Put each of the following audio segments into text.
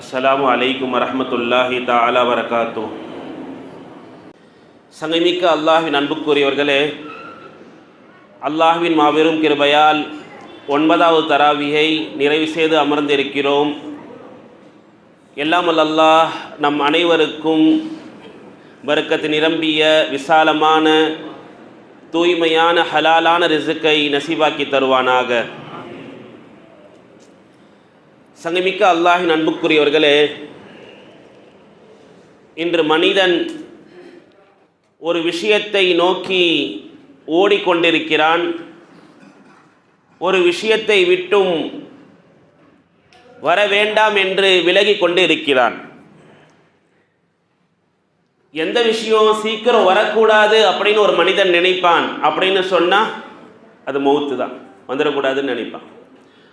அஸ்ஸலாமு அலைக்கும் வரஹ்மத்துல்லாஹி தாலா வரகாத்து சங்கமிக்க அல்லாஹின் அன்புக்குரியவர்களே அல்லாஹ்வின் மாபெரும் கிருபையால் ஒன்பதாவது தராவியை நிறைவு செய்து அமர்ந்திருக்கிறோம். எல்லாம் அல்லாஹ் நம் அனைவருக்கும் பரக்கத்து நிரம்பிய விசாலமான தூய்மையான ஹலாலான ரிசுக்கை நசிவாக்கி தருவானாக. சங்கமிக்க அல்லாஹின் அன்புக்குரியவர்களே இன்று மனிதன் ஒரு விஷயத்தை நோக்கி ஓடிக்கொண்டிருக்கிறான். ஒரு விஷயத்தை விட்டும் வர வேண்டாம் என்று விலகி கொண்டு இருக்கிறான் எந்த விஷயம் சீக்கிரம் வரக்கூடாது அப்படின்னு ஒரு மனிதன் நினைப்பான் அப்படின்னு சொன்னால் அது மௌத்து தான் வந்துடக்கூடாதுன்னு நினைப்பான்.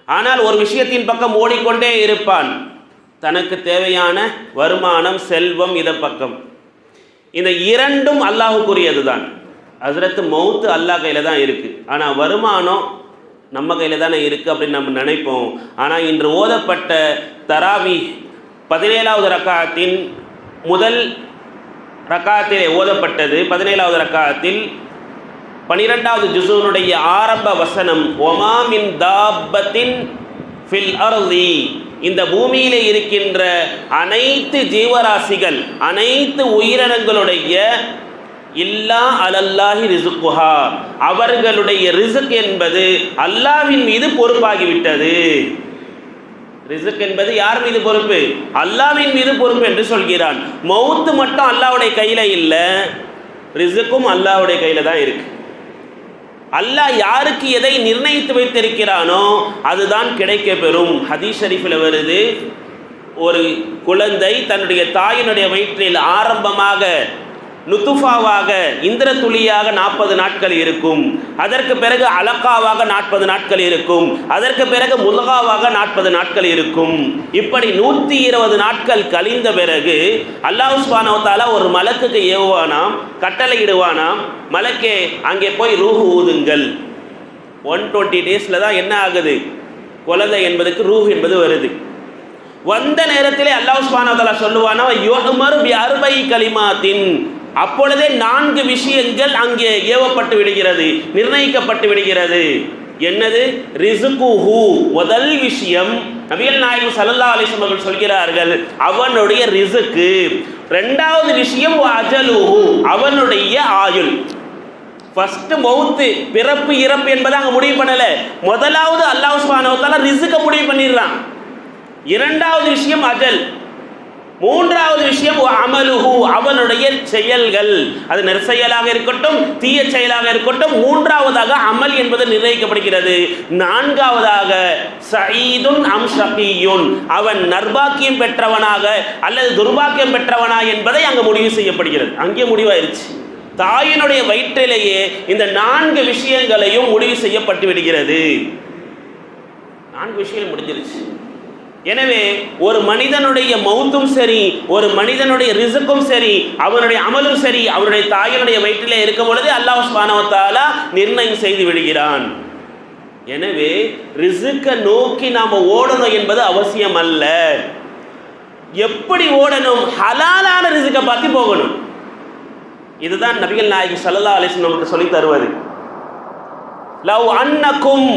ஆனால் ஒரு விஷயத்தின் பக்கம் ஓடிக்கொண்டே இருப்பான். தனக்கு தேவையான வருமானம் செல்வம் இத பக்கம். இந்த இரண்டும் அல்லாஹுக்குரியது தான் ஹசரத்து மௌத்து அல்லாஹ் கையில் தான் இருக்குது ஆனால் வருமானம் நம்ம கையில் தானே இருக்குது அப்படின்னு நம்ம நினைப்போம். ஆனால் இன்று ஓதப்பட்ட தராவி பதினேழாவது ரக்காத்தின் முதல் ரக்காத்திலே ஓதப்பட்டது. பதினேழாவது ரக்காத்தில் பனிரெண்டாவது ஜுசூனுடைய ஆரம்ப வசனம் ஒமாமின் தாபத்தின் ஃபில் அருதி. இந்த பூமியிலே இருக்கின்ற அனைத்து ஜீவராசிகள் அனைத்து உயிரினங்களுடைய இல்லா அலல்லாஹி ரிசுக்குஹா அவர்களுடைய ரிசுக் என்பது அல்லாவின் மீது பொறுப்பாகிவிட்டது. ரிசுக் என்பது யார் மீது பொறுப்பு? அல்லாவின் மீது பொறுப்பு என்று சொல்கிறான். மௌத்து மட்டும் அல்லாவுடைய கையில் இல்லை ரிசுக்கும் அல்லாவுடைய கையில் தான் இருக்கு. அல்லாஹ் யாருக்கு எதை நிர்ணயித்து வைத்திருக்கிறானோ அதுதான் கிடைக்க பெறும் ஹதீஸ் ஷரீஃபில் வருது ஒரு குழந்தை தன்னுடைய தாயினுடைய வயிற்றில் ஆரம்பமாக நுத்துஃபாவாக இந்திர துளியாக நாற்பது நாட்கள் இருக்கும். அதற்கு பிறகு அலக்காவாக நாற்பது நாட்கள் இருக்கும். அதற்கு பிறகு முலகாவாக நாற்பது நாட்கள் இருக்கும். இப்படி நூற்றி இருபது நாட்கள் கழிந்த பிறகு அல்லாஹ் சுபானவத்தால ஒரு மலக்குக்கு ஏவுவானாம் கட்டளையிடுவானாம். மலக்கே அங்கே போய் ரூஹு ஊதுங்கள். ஒன் டுவெண்ட்டி டேஸில் தான் என்ன ஆகுது? குழந்தை என்பதுக்கு ரூஹ் என்பது வருது. வந்த நேரத்திலே அல்லாஹ் சுபானவத்தாலா சொல்லுவானா யோகமரு அறுபை களிமாத்தின் அப்பொழுதே நான்கு விஷயங்கள் அங்கே ஏவப்பட்டு விடுகிறது நிர்ணயிக்கப்பட்டு விடுகிறது. என்னது? ரிசுகுஹு முதல் விஷயம். நபிகள் நாயகம் சல்லல்லா அலிஸ்லம் அவர்கள் சொல்கிறார்கள் அவனுடைய ரிசுக்கு. ரெண்டாவது விஷயம் அஜலுஹு அவனுடைய ஆயுள். ஃபர்ஸ்ட் மவுத்து பிறப்பு இறப்பு என்பதை அங்கே முடிவு பண்ணல. முதலாவது அல்லாஹ் சுபானவத்தால ரிசுக்க முடிவு பண்ணிடுறான். இரண்டாவது விஷயம் அஜல். மூன்றாவது விஷயம் அமலுஹு அவனுடைய செயல்கள். அது நெற்செயலாக இருக்கட்டும் தீய செயலாக இருக்கட்டும் மூன்றாவதாக அமல் என்பது நிர்ணயிக்கப்படுகிறது. நான்காவதாக சயீதுன் அம் ஷகியுன் அவன் நர்பாக்கியம் பெற்றவனாக அல்லது துர்பாக்கியம் பெற்றவனா என்பதை அங்கு முடிவு செய்யப்படுகிறது. அங்கே முடிவாயிருச்சு. தாயினுடைய வயிற்றிலேயே இந்த நான்கு விஷயங்களையும் முடிவு செய்யப்பட்டு விடுகிறது. நான்கு விஷயம் முடிஞ்சிருச்சு. எனவே ஒரு மனிதனுடைய மௌத்தும் சரி ஒரு மனிதனுடைய ரிசுக்கும் சரி அவனுடைய அமலும் சரி அவனுடைய தாயினுடைய வயிற்றிலே இருக்கும் பொழுது அல்லாஹ் சுபானவத்தாலா நிர்ணயம் செய்து விடுகிறான். எனவே ரிசுக்கை நோக்கி நாம் ஓடணும் என்பது அவசியம் அல்ல எப்படி ஓடணும்? ஹலாலான ரிசுக்கை பார்த்து போகணும். இதுதான் நபிகள் நாயகி சல்லா அலிஸ்லம் நமக்கு சொல்லி தருவது. லவ் அன்னக்கும்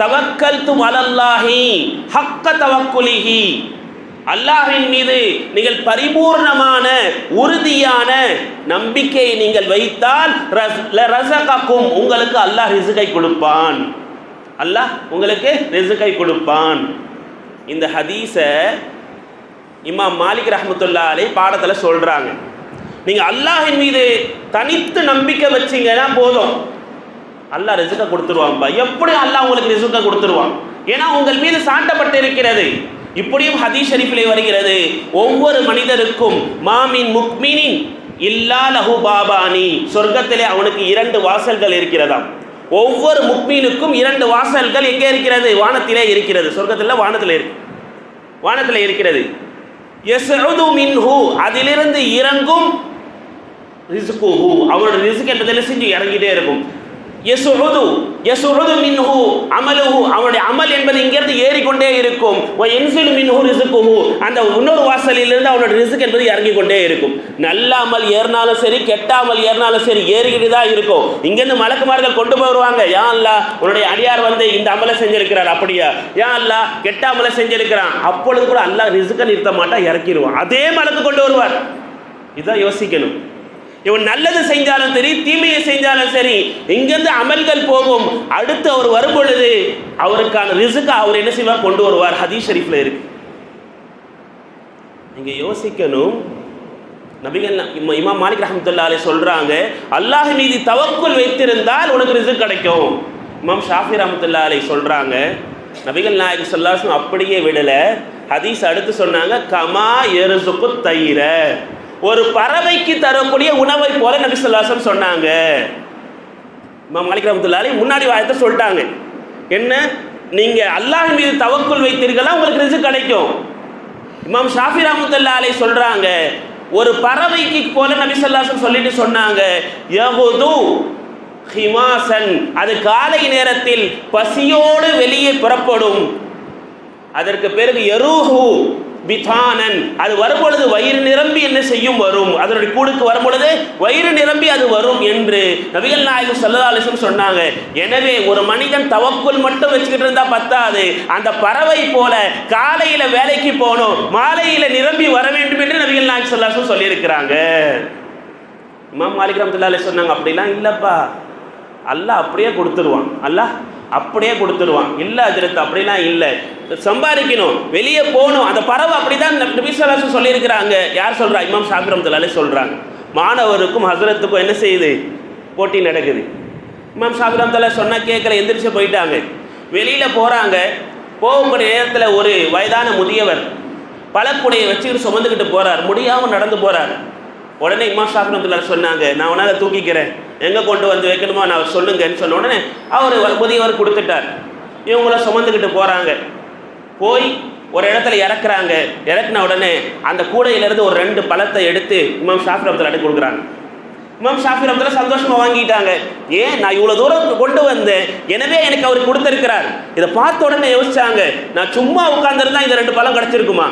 தவக்கல் தும் அலல்லாஹி ஹக்க தவக்குலிஹி. அல்லாஹின் மீது நீங்கள் பரிபூர்ணமான உறுதியான நம்பிக்கையை நீங்கள் வைத்தால் ரசகாக்கும் உங்களுக்கு அல்லாஹ் ரிசுகை கொடுப்பான். அல்லாஹ் உங்களுக்கு ரிசுகை கொடுப்பான். இந்த ஹதீஸை இமாம் மாலிக் ரஹமத்துல்லா அலை பாடத்தில் சொல்கிறாங்க நீங்கள் அல்லாஹின் மீது தனித்து நம்பிக்கை வச்சிங்கன்னா போதும். அல்லாஹ் ரிசுக்க கொடுத்துருவான்பா எப்படி அல்லாஹ் உங்களுக்கு ரிசுக்க கொடுத்துருவான்? ஏன்னா உங்கள் மீது சாட்டப்பட்டு இருக்கிறது. இப்படியும் ஹதீஸ் ஷரீஃபிலே வருகிறது. ஒவ்வொரு மனிதருக்கும் மாமின் முக்மினின் இல்லா லஹு பாபானி. சொர்க்கத்திலே அவனுக்கு இரண்டு வாசல்கள் இருக்கிறதாம். ஒவ்வொரு முக்மீனுக்கும் இரண்டு வாசல்கள் எங்கே இருக்கிறது? வானத்திலே இருக்கிறது. சொர்க்கத்தில் வானத்தில் இருக்கு. வானத்தில் இருக்கிறது. எஸ்து மின்ஹு. அதிலிருந்து இறங்கும் ரிசுக்குஹு. அவரோட ரிசுக் என்பதில் செஞ்சு இறங்கிட்டே இருக்கும். யசுஹுது யசுஹுது மின்ஹு அமலுஹு. அவனுடைய அமல் என்பது இங்கிருந்து ஏறிக்கொண்டே இருக்கும். ஓ என்சிலு மின்ஹு ரிசுக்குஹு. அந்த இன்னொரு வாசலிலிருந்து அவனோட ரிசுக் என்பது இறங்கி கொண்டே இருக்கும். நல்ல அமல் ஏறினாலும் சரி கெட்ட அமல் ஏறினாலும் சரி ஏறிக்கிட்டு தான் இருக்கும். இங்கேருந்து மலக்குமார்கள் கொண்டு போயிருவாங்க யா அல்லா உன்னுடைய அடியார் வந்து இந்த அமலை செஞ்சிருக்கிறார் அப்படியா? யா அல்லா கெட்ட அமலை செஞ்சிருக்கிறான். அப்பொழுது கூட அல்லா ரிசுக்கை நிறுத்த மாட்டா இறக்கிடுவான். அதே மலக்கு கொண்டு வருவார். இதான் யோசிக்கணும். இவன் நல்லது செஞ்சாலும் சரி தீமையை செஞ்சாலும் சரி இங்கிருந்து அமல்கள் போகும். அடுத்து அவர் வரும் பொழுது அவருக்கான ரிசுக்கு அவர் என்ன செய்வார்? கொண்டு வருவார். ஹதீஸ் ஷரீஃப்ல இருக்கு. நீங்க யோசிக்கணும். நபிகள் இமா இம்மா- மாலிக் ரஹமத்துல்லா அலைஹி சொல்றாங்க அல்லாஹ் மீது தவக்குள் வைத்திருந்தால் உனக்கு ரிசுக் கிடைக்கும். இமாம் ஷாஃபி ரஹமத்துல்லா அலைஹி சொல்றாங்க நபிகள் நாயக் சொல்லாசும் அப்படியே விடல. ஹதீஸ் அடுத்து சொன்னாங்க கமா எருசுக்கு தயிர. ஒரு பறவைக்கு தரக்கூடிய உணவை போல நபி சொல்லாசம் சொன்னாங்க. இமாம் மாலிக் ரஹமத்துல்லாலே முன்னாடி வாயத்தை சொல்லிட்டாங்க. என்ன? நீங்கள் அல்லாஹ் மீது தவக்குள் வைத்தீர்களா? உங்களுக்கு ரிசு கிடைக்கும். இமாம் ஷாஃபி ரஹமத்துல்லாலே சொல்கிறாங்க ஒரு பறவைக்கு போல நபி சொல்லாசம் சொல்லிட்டு சொன்னாங்க. யகுது ஹிமாசன் அது காலை நேரத்தில் பசியோடு வெளியே புறப்படும். அதற்கு பிறகு எருஹு பிதானன். அது வரும்பொழுது வயிறு நிரம்பி என்ன செய்யும்? வரும். அதனுடைய கூடுக்கு வரும்பொழுது வயிறு நிரம்பி அது வரும் என்று நபிகள் நாயகம் சல்லதாலிசம் சொன்னாங்க. எனவே ஒரு மனிதன் தவக்குள் மட்டும் வச்சுக்கிட்டு இருந்தா பத்தாது. அந்த பறவை போல காலையில வேலைக்கு போகணும் மாலையில நிரம்பி வர வேண்டும் என்று நபிகள் நாயகம் சல்லாசம் சொல்லியிருக்கிறாங்க. இமாம் மாலிக் ரஹ்மத்துல்லாஹி சொன்னாங்க அப்படிலாம் இல்லப்பா. அல்லாஹ் அப்படியே கொடுத்துருவான். அல்லாஹ் அப்படியே கொடுத்துருவான். இல்லை அதிரத்து அப்படிலாம் இல்லை. சம்பாதிக்கணும் வெளியே போகணும். அந்த பறவை அப்படி தான் ஸல்லல்லாஹு சொல்லியிருக்கிறாங்க. யார் சொல்கிறா இமாம் ஷாஃபி தலாலே சொல்கிறாங்க மாணவருக்கும் ஹசரத்துக்கும் என்ன செய்யுது? போட்டி நடக்குது. இமாம் ஷாஃபி ரஹ்மத்துல்லாஹி சொன்னா கேட்கல எந்திரிச்சு போயிட்டாங்க. வெளியில் போகிறாங்க போகக்கூடிய நேரத்தில் ஒரு வயதான முதியவர் பழக்குடையை வச்சுக்கிட்டு சுமந்துக்கிட்டு போகிறார் முடியாமல் நடந்து போகிறார் உடனே இம்மா ஷாஃபி ரஹ்மத்துல்லாஹி சொன்னாங்க நான் உன்னால் தூக்கிக்கிறேன். எங்கே கொண்டு வந்து வைக்கணுமோ நான் சொல்லுங்கன்னு சொன்ன உடனே அவர் முதியவர் கொடுத்துட்டார். இவங்கள சுமந்துக்கிட்டு போகிறாங்க போய் ஒரு இடத்துல இறக்குறாங்க. இறக்குன உடனே அந்த கூடையிலேருந்து ஒரு ரெண்டு பழத்தை எடுத்து இமாம் ஷாஃபி ரஹ்மத்துல்லாஹி கொடுக்குறாங்க. இமாம் ஷாஃபி ரஹ்மத்துல்லாஹி சந்தோஷமாக வாங்கிட்டாங்க. ஏன் நான் இவ்வளோ தூரம் கொண்டு வந்தேன்? எனவே எனக்கு அவர் கொடுத்துருக்கிறார். இதை பார்த்த உடனே யோசிச்சாங்க நான் சும்மா உட்காந்துருந்தா இந்த ரெண்டு பழம் கிடச்சிருக்குமா?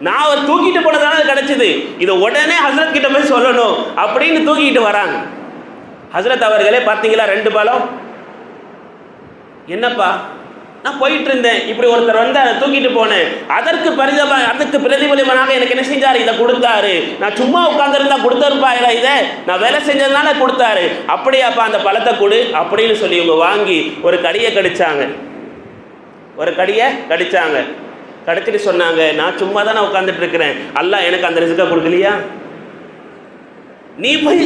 நான் அவர் தூக்கிட்டு போனதால அது கிடைச்சது. இதை உடனே ஹசரத் கிட்ட போய் சொல்லணும். அப்படின்னு தூக்கிட்டு வராங்க. ஹசரத் அவர்களே பார்த்தீங்களா ரெண்டு பழம் என்னப்பா? நான் போயிட்டு இருந்தேன். இப்படி ஒருத்தர் வந்து அதை தூக்கிட்டு போனேன். அதற்கு பரிதப அதற்கு பிரதிபலிபனாக எனக்கு என்ன செஞ்சார்? இதை கொடுத்தாரு. நான் சும்மா உட்காந்துருந்தா கொடுத்துருப்பா இதை? நான் வேலை செஞ்சதுனால கொடுத்தாரு. அப்படியாப்பா அந்த பழத்தை கொடு அப்படின்னு சொல்லி இவங்க வாங்கி ஒரு கடியை கடிச்சாங்க. ஒரு கடியை கடிச்சாங்க. கடிச்சிட்டு சொன்னாங்க நான் சும்மா தானே உட்காந்துட்டு இருக்கிறேன் அல்லாஹ் எனக்கு அந்த ரிசுக்கை கொடுக்கலையா? நீ போய்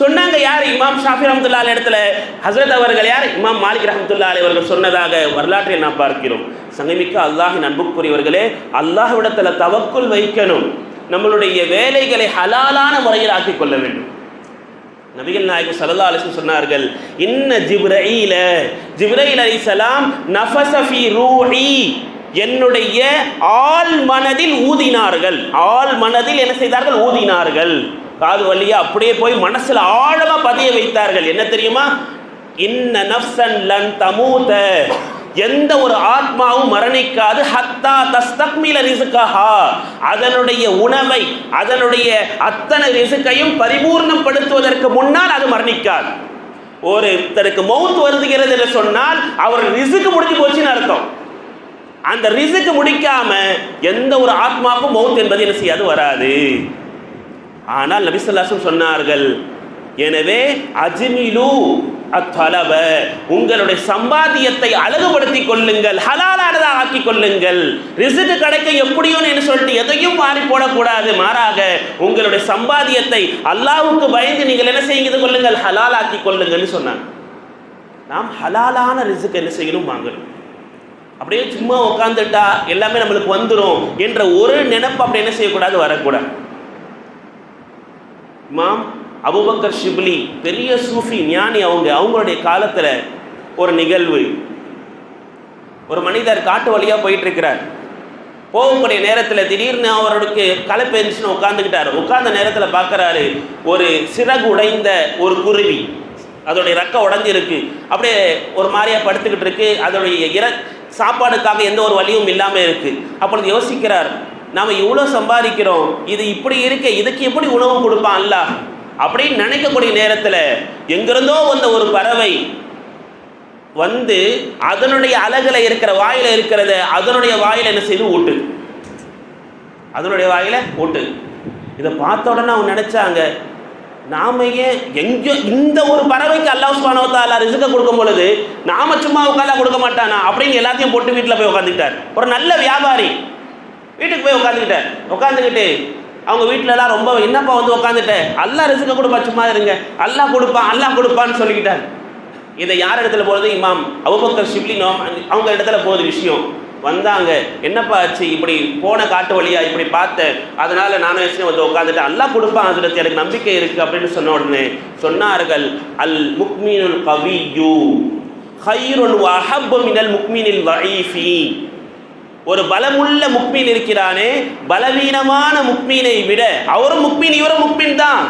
சொன்னாங்க யார்? இமாம் ஷாஃபி ரஹமத்துல்லா இடத்துல ஹசரத் அவர்கள் யார்? இமாம் மாலிக் ரஹமத்துல்லா அலி அவர்கள் சொன்னதாக வரலாற்றில் நாம் பார்க்கிறோம். சங்கமிக்க அல்லாஹின் அன்புக்குரியவர்களே அல்லாஹ்விடத்தில் தவக்குள் வைக்கணும். நம்மளுடைய வேலைகளை ஹலாலான முறையில் ஆக்கிக் கொள்ள வேண்டும். நபிகள் நாயகம் சல்லா அலிஸ்லம் சொன்னார்கள் இன்ன ஜிப்ரஈல ஜிப்ரயில் அலி சலாம் நஃபசஃபி ரூஹி. என்னுடைய ஆள் மனதில் ஊதினார்கள். ஆள் மனதில் என்ன செய்தார்கள்? ஊதினார்கள். காது வழியா அப்படியே போய் மனசில் ஆழமாக பதிய வைத்தார்கள். என்ன தெரியுமா? இன்ன நஃப்சன் லன் தமூத. எந்த ஒரு ஆத்மாவும் மரணிக்காது. ஹத்தா தஸ்தக்மில ரிசுக்கஹா அதனுடைய உணவை அதனுடைய அத்தனை ரிசுக்கையும் பரிபூர்ணப்படுத்துவதற்கு முன்னால் அது மரணிக்காது. ஒருத்தருக்கு மவுத் வருதுகிறது என்று சொன்னால் அவர் ரிசுக்கு முடிஞ்சு போச்சுன்னு அர்த்தம். அந்த ரிசுக்கு முடிக்காம எந்த ஒரு ஆத்மாவுக்கும் மௌத் என்பது என்ன செய்யாது? வராது. ஆனால் நபிசல்லாசும் சொன்னார்கள் எனவே அஜ்மிலு அத்தலவ உங்களுடைய சம்பாத்தியத்தை அழகுபடுத்திக் கொள்ளுங்கள் ஹலாலானதாக ஆக்கிக் கொள்ளுங்கள். ரிசுக்கு கிடைக்க எப்படியும் என்று சொல்லிட்டு எதையும் மாறி போடக்கூடாது. மாறாக உங்களுடைய சம்பாத்தியத்தை அல்லாவுக்கு பயந்து நீங்கள் என்ன செய்து கொள்ளுங்கள் ஹலால் ஆக்கிக் கொள்ளுங்கள்னு சொன்னாங்க. நாம் ஹலாலான ரிசுக்கு என்ன செய்யணும்? வாங்கணும். அப்படியே சும்மா உட்காந்துட்டா எல்லாமே நம்மளுக்கு வந்துடும் என்ற ஒரு நினைப்பு அப்படி என்ன செய்யக்கூடாது? வரக்கூடாது. இமாம் அபுபக்கர் ஷிப்லி பெரிய சூஃபி ஞானி அவங்க அவங்களுடைய காலத்தில் ஒரு நிகழ்வு. ஒரு மனிதர் காட்டு வழியாக போயிட்டு இருக்கிறார் போகக்கூடிய நேரத்தில் திடீர்னு அவருக்கு களை இருந்துச்சுன்னு உட்காந்துக்கிட்டார் உட்கார்ந்த நேரத்தில் பார்க்குறாரு ஒரு சிறகு உடைந்த ஒரு குருவி. அதோடைய ரக்க உடஞ்சிருக்கு. அப்படியே ஒரு மாதிரியா படுத்துக்கிட்டு இருக்கு அதோடைய இற சாப்பாடுக்காக எந்த ஒரு வழியும் இல்லாமல் இருக்குது அப்பொழுது யோசிக்கிறார் நாம் இவ்வளோ சம்பாதிக்கிறோம் இது இப்படி இருக்க இதுக்கு எப்படி உணவு கொடுப்பான் அல்ல அப்படின்னு நினைக்கக்கூடிய நேரத்தில் எங்கிருந்தோ வந்த ஒரு பறவை வந்து அதனுடைய அழகில் இருக்கிற வாயில் இருக்கிறத அதனுடைய வாயில் என்ன செய்து? ஊட்டு. அதனுடைய வாயில் ஊட்டு. இதை பார்த்த உடனே அவங்க நினைச்சாங்க நாம ஏன் எங்கேயோ இந்த ஒரு பறவைக்கு அல்லாஹ் சுபானவத்தால வ கொடுக்கும் பொழுது நாம சும்மா உட்காந்தா கொடுக்க மாட்டானா? அப்படின்னு எல்லாத்தையும் போட்டு வீட்டில் போய் உட்காந்துக்கிட்டார் ஒரு நல்ல வியாபாரி. வீட்டுக்கு போய் உட்காந்துக்கிட்டார் உட்காந்துக்கிட்டு அவங்க வீட்டிலலாம் ரொம்ப என்னப்பா வந்து உட்காந்துட்டேன் அல்லா ரிஸ்க கொடுப்பா சும்மா இருங்க. அல்லா கொடுப்பான் அல்லா கொடுப்பான்னு சொல்லிக்கிட்டார். இதை யார் இடத்துல போகிறது இமாம் அபுபக்கர் ஷிப்லி நோம் அவங்க இடத்துல போகுது விஷயம். வந்தாங்க. என்னப்பா ஆச்சு? இப்படி போன காட்டு வழியா இப்படி பார்த்தேன் அதனால நானும் வச்சு வந்து உட்காந்துட்டு அல்லா கொடுப்பான் அதில் எனக்கு நம்பிக்கை இருக்கு அப்படின்னு சொன்ன உடனே சொன்னார்கள் அல் முக்மீனுல் கவியு ஹைருன் வஹப்பு மினல் முக்மீனில் வஈஃபி ஒரு பலமுள்ள முக்மீன் இருக்கிறானே பலவீனமான முக்மீனை விட அவரும் முக்மீன் இவரும் முக்மீன் தான்.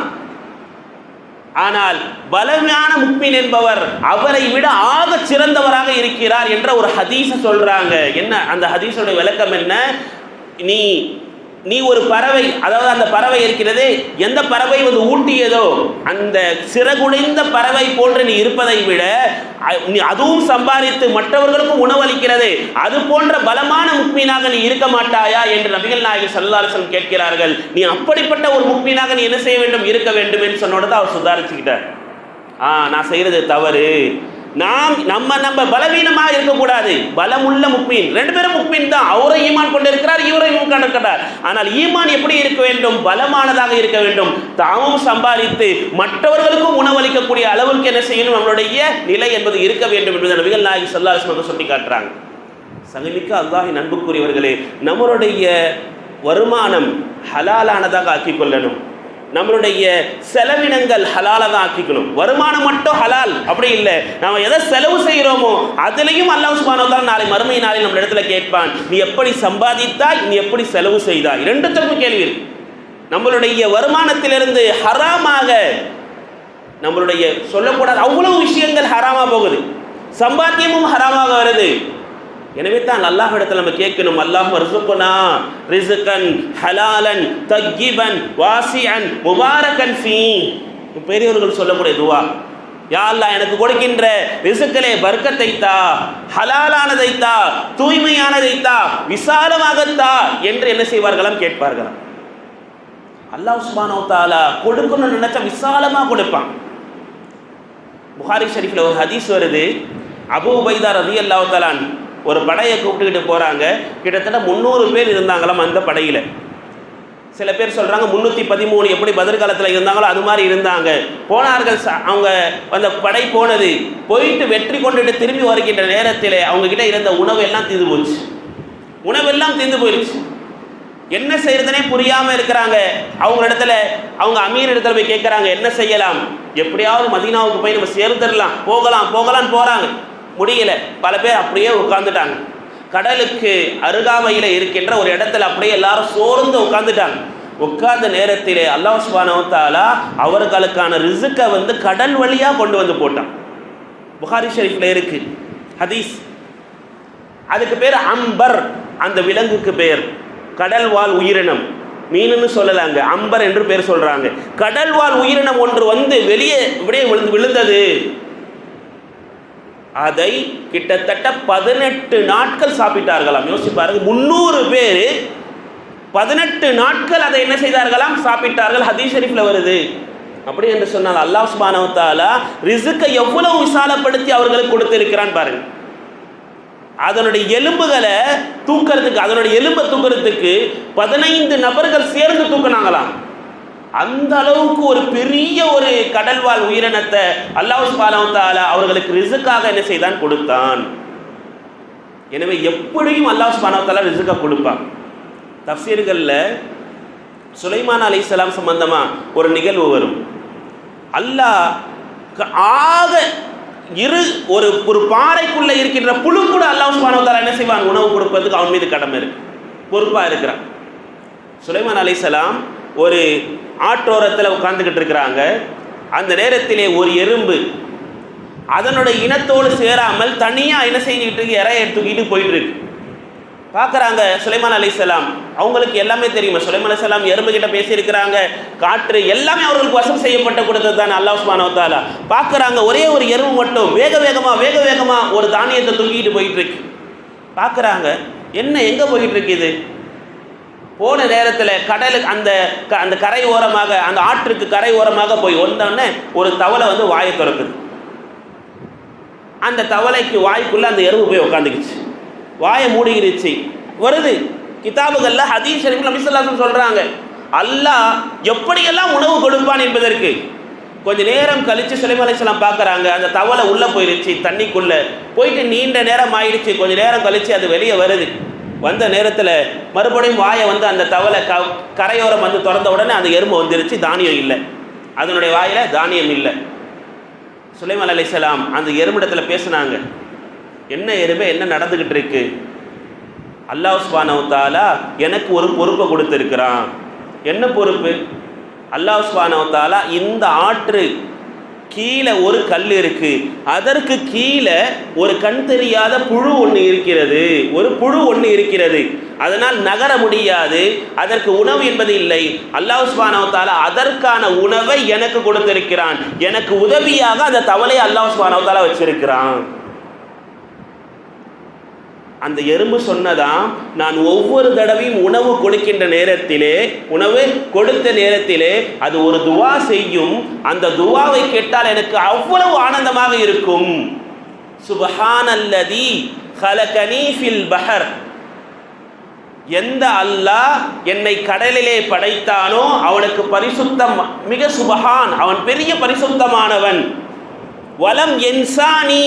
ஆனால் பலமான முக்மின் என்பவர் அவரை விட ஆக சிறந்தவராக இருக்கிறார் என்ற ஒரு ஹதீஸ சொல்றாங்க. என்ன? அந்த ஹதீஸோட விளக்கம் என்ன? நீ நீ ஒரு பறவை அதாவது அந்த பறவை இருக்கிறதே எந்த பறவை வந்து ஊட்டியதோ அந்த சிறகுடைந்த பறவை போன்று நீ இருப்பதை விட நீ அதுவும் சம்பாதித்து மற்றவர்களுக்கும் உணவளிக்கிறது. அது போன்ற பலமான முக்மீனாக நீ இருக்க மாட்டாயா என்று நபிகள் நாயகி சல்லாசன் கேட்கிறார்கள். நீ அப்படிப்பட்ட ஒரு முக்மீனாக நீ என்ன செய்ய வேண்டும்? இருக்க வேண்டும் என்று சொன்னோட அவர் சுதாரிச்சுக்கிட்டார். ஆ நான் செய்யறது தவறு. நாம் நம்ம நம்ம பலவீனமாக இருக்கக்கூடாது. பலமுள்ள முக்மீன். ரெண்டு பேரும் முக்மீன் தான். அவரை ஈமான் கொண்டு இருக்கிறார் இவரும் ஈமான் இருக்கிறார் ஆனால் ஈமான் எப்படி இருக்க வேண்டும்? பலமானதாக இருக்க வேண்டும். தாமும் சம்பாதித்து மற்றவர்களுக்கும் உணவளிக்கக்கூடிய அளவுக்கு என்ன செய்யணும்? நம்மளுடைய நிலை என்பது இருக்க வேண்டும் என்பதை நபிகள் நாயகி சல்லாஸ்மக சொல்லி காட்டுறாங்க. சங்கமிக்க அல்லாஹி நண்புக்குரியவர்களே நம்மளுடைய வருமானம் ஹலாலானதாக ஆக்கிக் கொள்ளணும். நம்மளுடைய செலவினங்கள் ஹலால தான் ஆக்கிக்கணும். வருமானம் மட்டும் ஹலால். அப்படி இல்லை. நம்ம எதை செலவு செய்கிறோமோ அதுலேயும் அல்லாஹ் சுப்ஹானஹு வ நாளை மறுமை நாளில் நம்ம இடத்துல கேட்பான் நீ எப்படி சம்பாதித்தாய் நீ எப்படி செலவு செய்தாய்? ரெண்டுத்துக்கும் கேள்வி இருக்கு. நம்மளுடைய வருமானத்திலிருந்து ஹராமாக நம்மளுடைய சொல்லக்கூடாது அவ்வளவு விஷயங்கள் ஹராமா போகுது. சம்பாத்தியமும் ஹராமாக வருது. எனவே தான் அல்லாஹ் இடத்துல நம்ம கேட்கணும் அல்லாஹ் ரிசுக்குனா ரிசுக்கன் ஹலாலன் தக்கிபன் வாசியன் முபாரகன் ஃபீ. பெரியவர்கள் சொல்லக்கூடிய துவா. யா எனக்கு கொடுக்கின்ற ரிசுக்களே வர்க்கத்தைத்தா தா ஹலாலானதை தா தூய்மையானதை தா விசாலமாக தா என்று என்ன செய்வார்களாம்? கேட்பார்களாம். அல்லாஹ் சுப்ஹானஹு தாலா கொடுக்கணும்னு நினைச்சா விசாலமாக கொடுப்பான். புகாரி ஷரீஃபில் ஒரு ஹதீஸ் வருது. அபு உபைதா ரதி அல்லாஹாலான் ஒரு படையை கூப்பிட்டுக்கிட்டு போகிறாங்க கிட்டத்தட்ட முந்நூறு பேர் இருந்தாங்களாம் அந்த படையில். சில பேர் சொல்கிறாங்க முந்நூற்றி பதிமூணு எப்படி பதிர்காலத்தில் இருந்தாங்களோ அது மாதிரி இருந்தாங்க. போனார்கள் அவங்க அந்த படை போனது. போயிட்டு வெற்றி கொண்டுட்டு திரும்பி வருகின்ற நேரத்தில் அவங்கக்கிட்ட இருந்த உணவு எல்லாம் தீர்ந்து போச்சு. உணவெல்லாம் தீர்ந்து போயிடுச்சு. என்ன செய்யறதுனே புரியாமல் இருக்கிறாங்க. அவங்க இடத்துல அவங்க அமீர் இடத்துல போய் கேட்குறாங்க என்ன செய்யலாம்? எப்படியாவது மதினாவுக்கு போய் நம்ம சேர்ந்துடலாம். போகலாம் போகலான்னு போகிறாங்க முடியல. பல பேர் அப்படியே உட்கார்ந்துட்டாங்க. கடலுக்கு அருகாமையில் இருக்கின்ற ஒரு இடத்துல அப்படியே எல்லாரும் சோர்ந்து உட்கார்ந்துட்டாங்க. உட்கார்ந்த நேரத்திலே அல்லாஹ் சுபானவத்தாலா அவர்களுக்கான ரிசுக்கை வந்து கடல் வழியாக கொண்டு வந்து போட்டான். புகாரி ஷெரீஃபில் இருக்கு. ஹதீஸ். அதுக்கு பேர் அம்பர். அந்த விலங்குக்கு பெயர் கடல்வாழ் உயிரினம். மீனுன்னு சொல்லலாங்க. அம்பர் என்று பேர் சொல்கிறாங்க கடல்வாழ் உயிரினம் ஒன்று வந்து வெளியே இப்படியே விழுந்து விழுந்தது. அதை கிட்டத்தட்ட பதினெட்டு நாட்கள் சாப்பிட்டார்களாம். யோசிச்சு பாருங்க முந்நூறு பேர் பதினெட்டு நாட்கள் அதை என்ன செய்தார்களாம்? சாப்பிட்டார்கள். ஹதீஸ் ஷெரீஃபில் வருது. அப்படி என்று சொன்னால் அல்லாஹ் சுபானவத்தாலா ரிசுக்கை எவ்வளவு விசாலப்படுத்தி அவர்களுக்கு கொடுத்திருக்கிறான் பாருங்க. அதனுடைய எலும்புகளை தூக்கிறதுக்கு அதனுடைய எலும்பை தூக்கிறதுக்கு பதினைந்து நபர்கள் சேர்ந்து தூக்குனாங்களாம். அந்த அளவுக்கு ஒரு பெரிய ஒரு கடல்வாழ் உயிரினத்தை அல்லாஹ் சுப்ஹானஹு அவர்களுக்கு ரிசுக்காக என்ன செய்தான்? கொடுத்தான். எனவே எப்படியும் அல்லாஹ் சுப்ஹானஹு வ கொடுப்பான். தப்சீர்களில் சுலைமான் அலைஹிஸ்ஸலாம் சம்பந்தமா ஒரு நிகழ்வு வரும். அல்லாஹ் ஆக இரு ஒரு ஒரு பாறைக்குள்ள இருக்கின்ற புழு கூட அல்லாஹ் சுப்ஹானஹு என்ன செய்வான்? உணவு கொடுப்பதுக்கு அவன் மீது கடமை இருக்கு. பொறுப்பா இருக்கிறான். சுலைமான் அலிசலாம் ஒரு ஆற்றோரத்தில் உட்கார்ந்துக்கிட்டு இருக்கிறாங்க. அந்த நேரத்திலே ஒரு எறும்பு அதனுடைய இனத்தோடு சேராமல் தனியாக என்ன செஞ்சுக்கிட்டு இருக்கு? இறைய தூக்கிட்டு போயிட்டு இருக்கு பார்க்குறாங்க சுலைமான் அலிசலாம் அவங்களுக்கு எல்லாமே தெரியுமா? சுலைமான் அலிசலாம் எறும்பு கிட்ட பேசியிருக்கிறாங்க. காற்று எல்லாமே அவர்களுக்கு வசம் செய்யப்பட்ட கொடுத்தது தான் அல்லாஹ் சுபானவத்தாலா பார்க்குறாங்க ஒரே ஒரு எறும்பு மட்டும் வேக வேகமாக வேக வேகமாக ஒரு தானியத்தை தூக்கிட்டு போயிட்டு இருக்கு பார்க்குறாங்க. என்ன எங்கே போயிட்டு இருக்கு இது? போன நேரத்தில் கடலுக்கு அந்த க- அந்த கரை ஓரமாக அந்த ஆற்றுக்கு கரை ஓரமாக போய் வந்தோடனே ஒரு தவளை வந்து வாயை திறக்குது. அந்த தவளைக்கு வாய்க்குள்ளே அந்த எருவு போய் உட்காந்துக்குச்சு வாயை மூடிக்கிடுச்சு. வருது. கிதாபுகளில் ஹதீஸ் ஷரீஃப்ல நபி சொல்கிறாங்க அல்லாஹ் எப்படியெல்லாம் உணவு கொடுப்பான் என்பதற்கு? கொஞ்சம் நேரம் கழிச்சு சுலைமான் அலைஹிஸ்ஸலாம் பார்க்குறாங்க அந்த தவளை உள்ளே போயிடுச்சு தண்ணிக்குள்ளே. போயிட்டு நீண்ட நேரம் ஆயிடுச்சு. கொஞ்ச நேரம் கழித்து அது வெளியே வருது. வந்த நேரத்தில் மறுபடியும் வாயை வந்து அந்த தவளை க கரையோரம் வந்து திறந்த உடனே அந்த எறும்பு வந்துருச்சு தானியம் இல்லை. அதனுடைய வாயில் தானியம் இல்லை. சுலைமான் அலிசலாம் அந்த எறும்பிடத்தில் பேசுனாங்க. என்ன எறும்பு என்ன நடந்துக்கிட்டு இருக்கு? அல்லாஹ் சுபானவு தாலா எனக்கு ஒரு பொறுப்பை கொடுத்துருக்கிறான். என்ன பொறுப்பு? அல்லாஹ் சுபானவு தாலா இந்த ஆற்று கீழே ஒரு கல் இருக்கு. அதற்கு கீழே ஒரு கண் தெரியாத புழு ஒன்று இருக்கிறது. ஒரு புழு ஒன்று இருக்கிறது. அதனால் நகர முடியாது. அதற்கு உணவு என்பது இல்லை. அல்லாஹ் சுபானவு அதற்கான உணவை எனக்கு கொடுத்திருக்கிறான். எனக்கு உதவியாக அந்த தவளையை அல்லாஹ் சுபானவு வச்சிருக்கிறான். அந்த எறும்பு சொன்னதாம் நான் ஒவ்வொரு தடவையும் உணவு கொடுக்கின்ற நேரத்திலே உணவு கொடுத்த நேரத்திலே அது ஒரு துவா செய்யும். அந்த துவாவை கேட்டால் எனக்கு அவ்வளவு ஆனந்தமாக இருக்கும். சுபஹானல்லதி ஹலகனி ஃபில் பஹர். எந்த அல்லாஹ் என்னை கடலிலே படைத்தானோ அவனுக்கு பரிசுத்தம் மிக சுபஹான் அவன் பெரிய பரிசுத்தமானவன். வலம் என்சானி.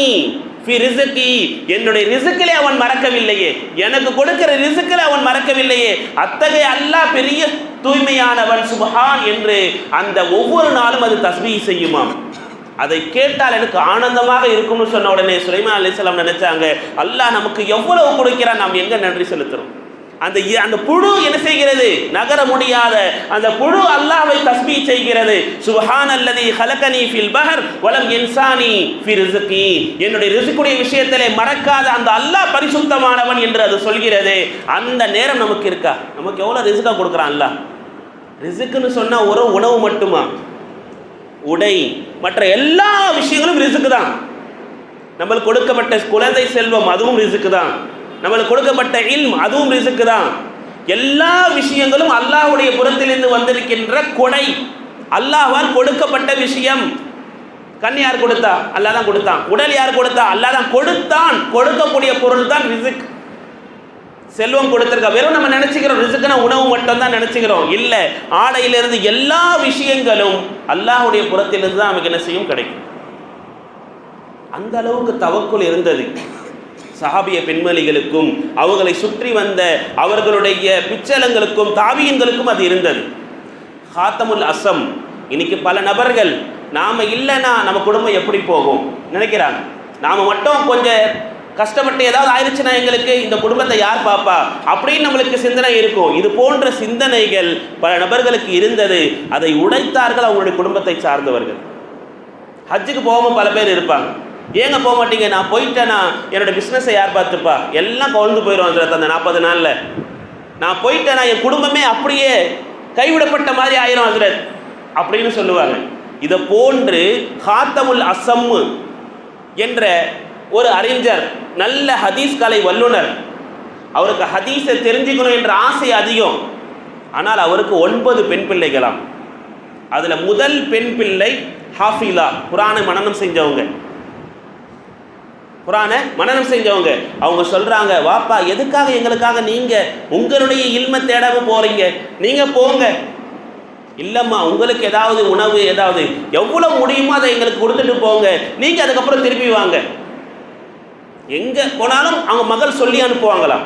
என்னுடைய ரிசுக்கிலே அவன் மறக்கவில்லையே. எனக்கு கொடுக்கிற ரிசுக்கில் அவன் மறக்கவில்லையே. அத்தகைய அல்லாஹ் பெரிய தூய்மையானவன் சுபஹான் என்று அந்த ஒவ்வொரு நாளும் அது தஸ்பீ செய்யுமாம் அதை கேட்டால் எனக்கு ஆனந்தமாக இருக்கும்னு சொன்ன உடனே சுலைமான் அலிஸ்லாம் நினைச்சாங்க. அல்லாஹ் நமக்கு எவ்வளவு கொடுக்கிறான் நாம் எங்க நன்றி செலுத்துறோம்? அந்த இ- அந்த புழு என்ன செய்கிறது? நகர முடியாத அந்த புழு அல்லாஹ்வை தஸ்பீ செய்கிறது. சுபஹான் அல்லதி ஹலகனி ஃபில் பஹர் வலம் இன்சானி ஃபி ரிஸ்கி. என்னுடைய ரிசுக்குடைய விஷயத்திலே மறக்காத அந்த அல்லாஹ் பரிசுத்தமானவன் என்று அது சொல்கிறது. அந்த நேரம் நமக்கு இருக்கா? நமக்கு எவ்வளோ ரிசுக்கா கொடுக்குறான் அல்லாஹ்? ரிசுக்குன்னு சொன்னால் ஒரு உணவு மட்டுமா? உடை. மற்ற எல்லா விஷயங்களும் ரிசுக்கு தான் நம்மளுக்கு கொடுக்கப்பட்ட குழந்தை செல்வம் அதுவும் ரிசுக்கு தான் நம்மளுக்கு கொடுக்கப்பட்ட இல்ம் அதுவும் ரிசுக்கு தான். எல்லா விஷயங்களும் அல்லாஹ்வுடைய புறத்திலிருந்து வந்திருக்கின்ற கொடை. அல்லாஹால் கொடுக்கப்பட்ட விஷயம். கண் யார் கொடுத்தா? அல்லாஹ் தான் கொடுத்தான். உடல் யார் கொடுத்தா? அல்லாஹ் தான் கொடுத்தான். கொடுக்கக்கூடிய பொருள் தான் ரிசுக். செல்வம் கொடுத்திருக்கா. வெறும் நம்ம நினைச்சுக்கிறோம். ரிசுக்குனா உணவு மட்டும் தான் நினைச்சுக்கிறோம். இல்லை. ஆடையிலிருந்து எல்லா விஷயங்களும் அல்லாஹ்வுடைய புறத்திலிருந்து தான் நமக்கு என்ன செய்யும்? கிடைக்கும். அந்த அளவுக்கு தவக்குள் இருந்தது. சஹாபிய பெண்மணிகளுக்கும் அவர்களை சுற்றி வந்த அவர்களுடைய பிச்சலங்களுக்கும் தாவியங்களுக்கும் அது இருந்தது. ஹாத்தமுல் அசம் இன்னைக்கு பல நபர்கள் நாம் இல்லைன்னா நம்ம குடும்பம் எப்படி போகும்? நினைக்கிறாங்க. நாம் மட்டும் கொஞ்சம் கஷ்டப்பட்டு ஏதாவது ஆயிடுச்சுன்னா எங்களுக்கு இந்த குடும்பத்தை யார் பாப்பா? அப்படின்னு நம்மளுக்கு சிந்தனை இருக்கும். இது போன்ற சிந்தனைகள் பல நபர்களுக்கு இருந்தது. அதை உடைத்தார்கள் அவங்களுடைய குடும்பத்தை சார்ந்தவர்கள். ஹஜ்ஜுக்கு போகாம பல பேர் இருப்பாங்க. ஏங்க போக மாட்டீங்க? நான் போயிட்டேன்னா என்னோடய பிஸ்னஸை யார் பார்த்துப்பா? எல்லாம் கவுந்து போயிடும் அதில் அந்த நாற்பது நாளில். நான் போயிட்டேன்னா என் குடும்பமே அப்படியே கைவிடப்பட்ட மாதிரி ஆயிரும் அதில் அப்படின்னு சொல்லுவாங்க. இதை போன்று ஹாத்தமுல் அசம்மு என்ற ஒரு அறிஞர் நல்ல ஹதீஸ் கலை வல்லுனர் அவருக்கு ஹதீஸை தெரிஞ்சுக்கணும் என்ற ஆசை அதிகம். ஆனால் அவருக்கு ஒன்பது பெண் பிள்ளைகளாம். அதில் முதல் பெண் பிள்ளை ஹாஃபிலா குரானை மனநம் செஞ்சவங்க. குரானை மனநம் செஞ்சவங்க. அவங்க சொல்றாங்க வாப்பா எதுக்காக எங்களுக்காக நீங்க உங்களுடைய இல்ம தேடாம போறீங்க? நீங்க போங்க. இல்லம்மா உங்களுக்கு ஏதாவது உணவு ஏதாவது எவ்வளவு முடியுமோ அதை எங்களுக்கு கொடுத்துட்டு போங்க. நீங்க அதுக்கப்புறம் திருப்பி வாங்க. எங்க போனாலும் அவங்க மகள் சொல்லி அனுப்புவாங்களாம்.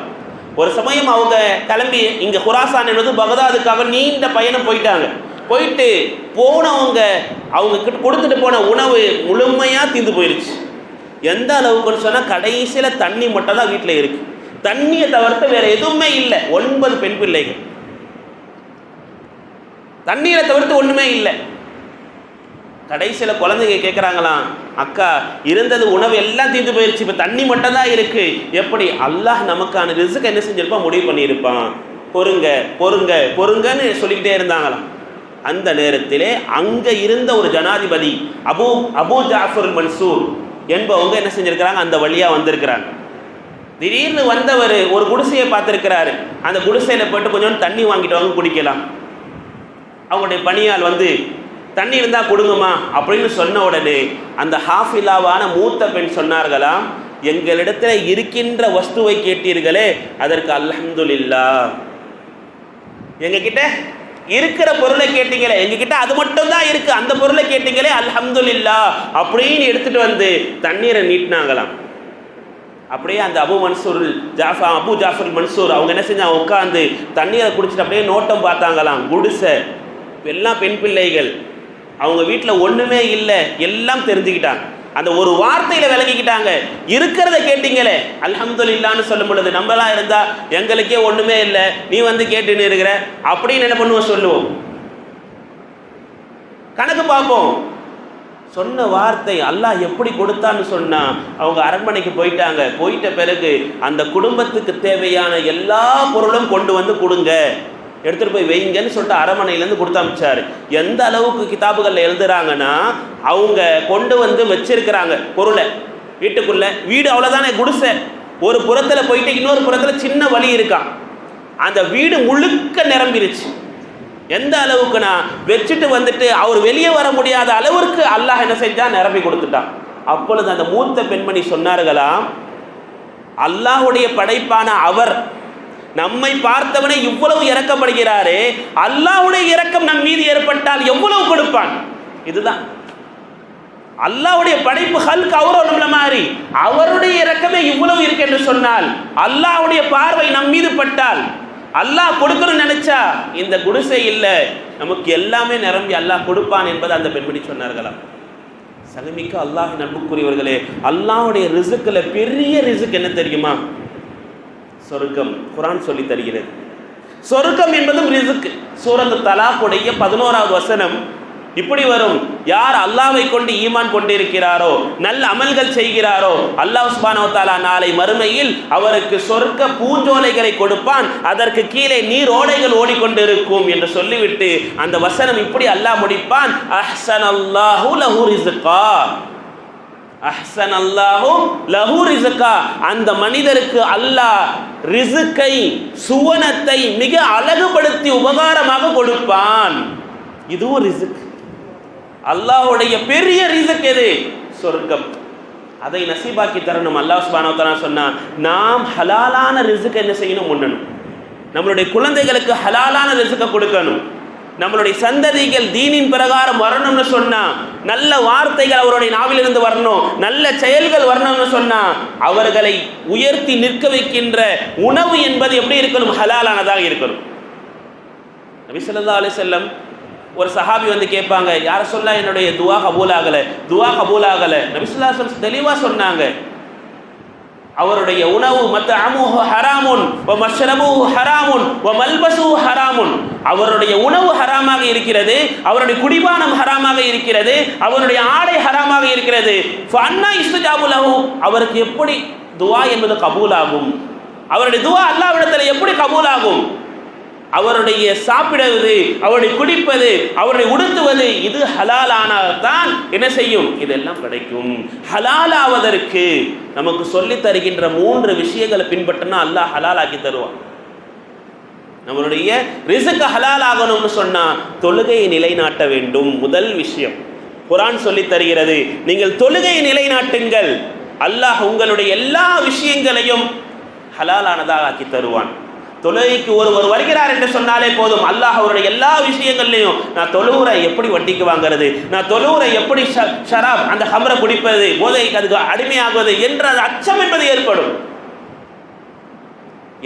ஒரு சமயம் அவங்க கிளம்பி இங்க குராசான் என்பது பகதாதுக்காக நீண்ட பயணம் போயிட்டாங்க. போயிட்டு போனவங்க அவங்க கிட்ட கொடுத்துட்டு போன உணவு முழுமையா தீந்து போயிருச்சு. எந்த அளவுக்குன்னு சொன்னால் கடைசியில தண்ணி மட்டும் தான் வீட்டில் இருக்கு. தண்ணியை தவிர்த்து வேற எதுவுமே இல்லை. ஒன்பது பெண் பிள்ளைகள். தண்ணீரை தவிர்த்து ஒன்றுமே இல்லை. கடைசியில் குழந்தைங்க கேட்குறாங்களாம் அக்கா இருந்தது உணவு எல்லாம் தீர்ந்து போயிடுச்சு இப்போ தண்ணி மட்டும் தான் இருக்கு. எப்படி? அல்லாஹ் நமக்கான ரிசுக்கு என்ன செஞ்சிருப்பான்? முடிவு பண்ணியிருப்பான். பொறுங்க பொறுங்க பொறுங்கன்னு சொல்லிக்கிட்டே இருந்தாங்களாம். அந்த நேரத்திலே அங்கே இருந்த ஒரு ஜனாதிபதி அபு அபு ஜாஃபர் மன்சூர் என்பவங்க என்ன செஞ்சுருக்கிறாங்க? அந்த வழியாக வந்திருக்கிறாங்க. திடீர்னு வந்தவர் ஒரு குடிசையை பார்த்துருக்கிறாரு. அந்த குடிசையில் போயிட்டு கொஞ்சம் தண்ணி வாங்கிட்டு வாங்க குடிக்கலாம். அவங்களுடைய பணியால் வந்து தண்ணி இருந்தால் கொடுங்கம்மா அப்படின்னு சொன்ன உடனே அந்த ஹாஃபிலாவான மூத்த பெண் சொன்னார்களாம் எங்களிடத்தில் இருக்கின்ற வஸ்துவை கேட்டீர்களே அதற்கு அல்ஹம்துலில்லா. எங்ககிட்ட இருக்கிற பொருளை கேட்டீங்களே எங்ககிட்ட அது மட்டும் தான் இருக்கு அந்த பொருளை கேட்டீங்களே இல்லா அப்படின்னு எடுத்துட்டு வந்து தண்ணீரை நீட்டினாங்களாம். அப்படியே அந்த அபு மன்சூர் ஜாஃபா அபு ஜாஃபர் மன்சூர் அவங்க என்ன செஞ்சாங்க உட்காந்து தண்ணீரை குடிச்சிட்டு அப்படியே நோட்டம் பார்த்தாங்களாம். குடிசை எல்லாம் பெண் பிள்ளைகள் அவங்க வீட்டில் ஒன்றுமே இல்லை எல்லாம் தெரிஞ்சுக்கிட்டாங்க. அந்த ஒரு வார்த்தையில் விளங்கிக்கிட்டாங்க. இருக்கிறத கேட்டீங்களே? இல்லான்னு சொல்லும் பொழுது நம்மளா இருந்தா எங்களுக்கே ஒன்றுமே இல்லை. நீ வந்து கேட்டுன்னு இருக்கிற. அப்படின்னு என்ன பண்ணுவோம்? சொல்லுவோம். கணக்கு பார்ப்போம். சொன்ன வார்த்தை அல்லாஹ் எப்படி கொடுத்தான்னு சொன்னா அவங்க அரண்மனைக்கு போயிட்டாங்க. போயிட்ட பிறகு அந்த குடும்பத்துக்கு தேவையான எல்லா பொருளும் கொண்டு வந்து கொடுங்க. எடுத்துகிட்டு போய் வைங்கன்னு சொல்லிட்டு அரமனையிலேருந்து கொடுத்து அமிச்சாரு எந்த அளவுக்கு கிதாபுகளில் எழுதுறாங்கன்னா அவங்க கொண்டு வந்து வச்சிருக்கிறாங்க பொருளை. வீட்டுக்குள்ளே வீடு அவ்வளோதானே குடிசை. ஒரு புறத்தில் போயிட்டு இன்னொரு புறத்தில் சின்ன வழி இருக்கான் அந்த வீடு முழுக்க நிரம்பிருச்சு. எந்த அளவுக்குனா வச்சுட்டு வந்துட்டு அவர் வெளியே வர முடியாத அளவிற்கு அல்லாஹ் என்ன செஞ்சால் நிரப்பி கொடுத்துட்டான். அப்பொழுது அந்த மூத்த பெண்மணி சொன்னார்களாம் அல்லாஹுடைய படைப்பான அவர் நம்மை பார்த்தவனே இவ்வளவு இறக்கப்படுகிறாரே அல்லாஹ்வுடைய இறக்கம் நம் மீது ஏற்பட்டால் எவ்வளவு கொடுப்பான்? இதுதான். அல்லாவுடைய படைப்பு ஹல்க் அவரோ நம்மள மாதிரி. அவருடைய இறக்கமே இவ்வளவு இருக்கு என்று சொன்னால் அல்லாஹ்வுடைய பார்வை நம் மீது பட்டால் அல்லாஹ் கொடுக்கணும்னு நினைச்சா இந்த குடிசை இல்லை நமக்கு எல்லாமே நிரம்பி அல்லாஹ் கொடுப்பான் என்பது அந்த பெண்மணி சொன்னார்களாம். சகமிக்க அல்லாஹ் நட்புக்குரியவர்களே அல்லாஹுடைய ரிசுக்கில் பெரிய ரிசுக் என்ன தெரியுமா? சொர்க்கம். குரான் சொல்லி தருகிறது. சொர்க்கம் என்பதும் ரிசுக்கு சூரத்து தலாக்குடைய பதினோராவது வசனம் இப்படி வரும். யார் அல்லாவை கொண்டு ஈமான் கொண்டிருக்கிறாரோ நல்ல அமல்கள் செய்கிறாரோ அல்லாஹ் சுபானவத்தாலா நாளை மறுமையில் அவருக்கு சொர்க்க பூஞ்சோலைகளை கொடுப்பான். அதற்கு கீழே நீர் ஓடைகள் ஓடிக்கொண்டிருக்கும் என்று சொல்லிவிட்டு அந்த வசனம் இப்படி அல்லாஹ் முடிப்பான். அஹ்சன் அல்லாஹூ லஹூ ரிசுக்கா அஹ்சன் அல்லாஹும் லஹு ரிசுக்கா அந்த மனிதருக்கு அல்லாஹ் ரிசுக்கை சுவனத்தை மிக அழகுபடுத்தி உபகாரமாக கொடுப்பான். இதுவும் ரிசுக் அல்லாஹ்வுடைய பெரிய ரிசுக் எது? சொர்க்கம். அதை நசீபாக்கி தரணும். அல்லாஹ் சுப்ஹானஹு சொன்னா நாம் ஹலாலான ரிசுக் என்ன செய்யணும்? உண்ணணும். நம்மளுடைய குழந்தைகளுக்கு ஹலாலான ரிசுக்கை கொடுக்கணும். நம்மளுடைய சந்ததிகள் தீனின் பிரகாரம் வரணும்னு சொன்னா நல்ல வார்த்தைகள் அவருடைய நாவிலிருந்து வரணும் நல்ல செயல்கள் வரணும்னு சொன்னா அவர்களை உயர்த்தி நிற்க வைக்கின்ற உணவு என்பது எப்படி இருக்கணும்? ஹலாலானதாக இருக்கணும். நபிசல்லா அலி செல்லம் ஒரு சஹாபி வந்து கேட்பாங்க யார சொல்ல என்னுடைய துவா கபூல் ஆகலை துவா கபூல் ஆகலை நபி தெளிவாக சொன்னாங்க அவருடைய உணவு மத்த அமுஹு ஹராமுன் ஓ மஷ்ரபுஹு ஹராமுன் ஓ மல்பசு ஹராமுன். அவருடைய உணவு ஹராமாக இருக்கிறது அவருடைய குடிபானம் ஹராமாக இருக்கிறது அவருடைய ஆடை ஹராமாக இருக்கிறது. அண்ணா இஸ்துஜாபு அவருக்கு எப்படி துவா என்பது கபூலாகும். அவருடைய துவா அல்லாவிடத்தில் எப்படி கபூலாகும்? அவருடைய சாப்பிடுவது அவருடைய குடிப்பது அவருடைய உடுத்துவது இது ஹலாலானதான் என்ன செய்யும்? இதெல்லாம் கிடைக்கும். ஹலாலாவதற்கு நமக்கு சொல்லித் தருகின்ற மூன்று விஷயங்களை பின்பற்றினா அல்லாஹ் ஹலாலாக்கி தருவான். நம்மளுடைய ரிசுக்கு ஹலால் ஆகணும்னு சொன்னா தொழுகையை நிலைநாட்ட வேண்டும். முதல் விஷயம். குரான் சொல்லித் தருகிறது நீங்கள் தொழுகையை நிலைநாட்டுங்கள். அல்லாஹ் உங்களுடைய எல்லா விஷயங்களையும் ஹலாலானதாக ஆக்கி தருவான். தொழுகைக்கு ஒருவர் வருகிறார் என்று சொன்னாலே போதும். அல்லாஹ் அவருடைய எல்லா விஷயங்கள்லையும் நான் தொழுவுரை எப்படி வட்டிக்கு வாங்குறது நான் தொழுவுரை எப்படி ஷராப் அந்த ஹமரை குடிப்பது போதைக்கு அதுக்கு அடிமையாகுவது என்ற அது அச்சம் என்பது ஏற்படும்.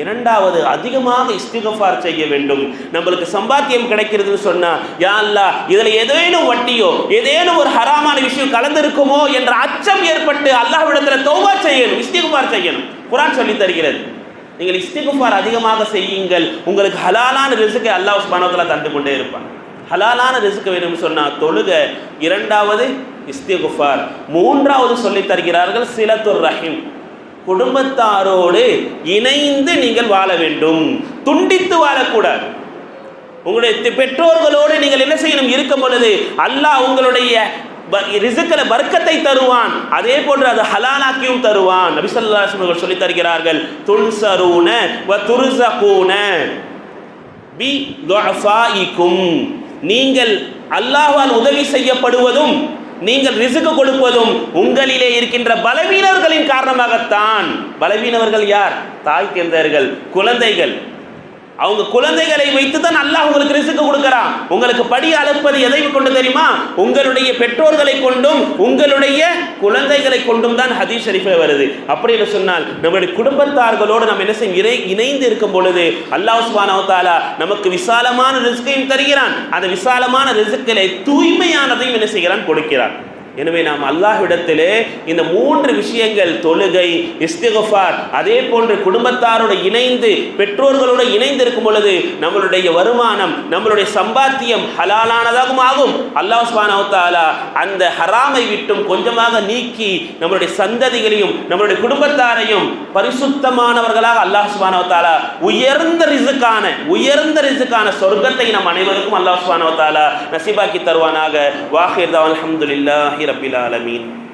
இரண்டாவது அதிகமாக இஸ்திகஃபார் செய்ய வேண்டும். நம்மளுக்கு சம்பாத்தியம் கிடைக்கிறதுன்னு சொன்னா யா அல்லாஹ் இதுல ஏதேனும் வட்டியோ ஏதேனும் ஒரு ஹராமான விஷயம் கலந்திருக்குமோ என்ற அச்சம் ஏற்பட்டு அல்லாஹ்விடத்துல தௌபா செய்யணும் இஸ்திகஃபார் செய்யணும். குரான் சொல்லி தருகிறது. நீங்கள் இஸ்திகுஃபார் அதிகமாக செய்யுங்கள். உங்களுக்கு ஹலாலான ரிசுக்கை அல்லாஹ் சுப்ஹானஹு தந்து கொண்டே இருப்பான். ஹலாலான ரிசுக்கு வேணும்னு சொன்னால் தொழுக. இரண்டாவது இஸ்திகுஃபார். மூன்றாவது சொல்லித் தருகிறார்கள் சிலத்துர் ரஹீம். குடும்பத்தாரோடு இணைந்து நீங்கள் வாழ வேண்டும். துண்டித்து வாழக்கூடாது. உங்களுடைய பெற்றோர்களோடு நீங்கள் என்ன செய்யணும்? இருக்கும் பொழுது அல்லாஹ் உங்களுடைய ரிசுக்கில் வர்க்கத்தை தருவான். அதே போன்று அது ஹலாலாக்கியும் தருவான். நபிசல்லா அவர்கள் சொல்லித் தருகிறார்கள் துன்சரூன வ துருசகூன பி நீங்கள் அல்லாஹால் உதவி செய்யப்படுவதும் நீங்கள் ரிசுக்கு கொடுப்பதும் உங்களிலே இருக்கின்ற பலவீனர்களின் காரணமாகத்தான். பலவீனவர்கள் யார்? தாய் தேர்ந்தவர்கள் குழந்தைகள். அவங்க குழந்தைகளை வைத்து தான் அல்லாஹ் உங்களுக்கு ரிசுக்கு கொடுக்கறான். உங்களுக்கு படி அளப்பது எதை கொண்டு தெரியுமா? உங்களுடைய பெற்றோர்களை கொண்டும் உங்களுடைய குழந்தைகளை கொண்டும் தான் ஹதீஸ் ஷரீஃபில் வருது. அப்படி என்று சொன்னால் நம்முடைய குடும்பத்தார்களோடு நம்ம என்ன செய்யும் இறை இணைந்து இருக்கும் பொழுது அல்லாஹ் சுப்ஹானஹு நமக்கு விசாலமான ரிஸ்கையும் தருகிறான். அந்த விசாலமான ரிஸ்களை தூய்மையானதையும் என்ன செய்கிறான்? கொடுக்கிறான். எனவே நாம் அல்லாஹ்விடத்திலே இந்த மூன்று விஷயங்கள் தொழுகை இஸ்திகுஃபார் அதே போன்று குடும்பத்தாரோடு இணைந்து பெற்றோர்களோடு இணைந்து இருக்கும் பொழுது நம்மளுடைய வருமானம் நம்மளுடைய சம்பாத்தியம் ஹலாலானதாகவும் ஆகும். அல்லாஹ் சுப்ஹானஹு அந்த ஹராமை விட்டும் கொஞ்சமாக நீக்கி நம்மளுடைய சந்ததிகளையும் நம்மளுடைய குடும்பத்தாரையும் பரிசுத்தமானவர்களாக அல்லாஹ் சுப்ஹானஹு உயர்ந்த ரிசுக்கான உயர்ந்த ரிசுக்கான சொர்க்கத்தை நம் அனைவருக்கும் அல்லாஹ் சுப்ஹானஹு நசிபாக்கி தருவானாக. வாஹிர்தா தருவானாக لله رب العالمين.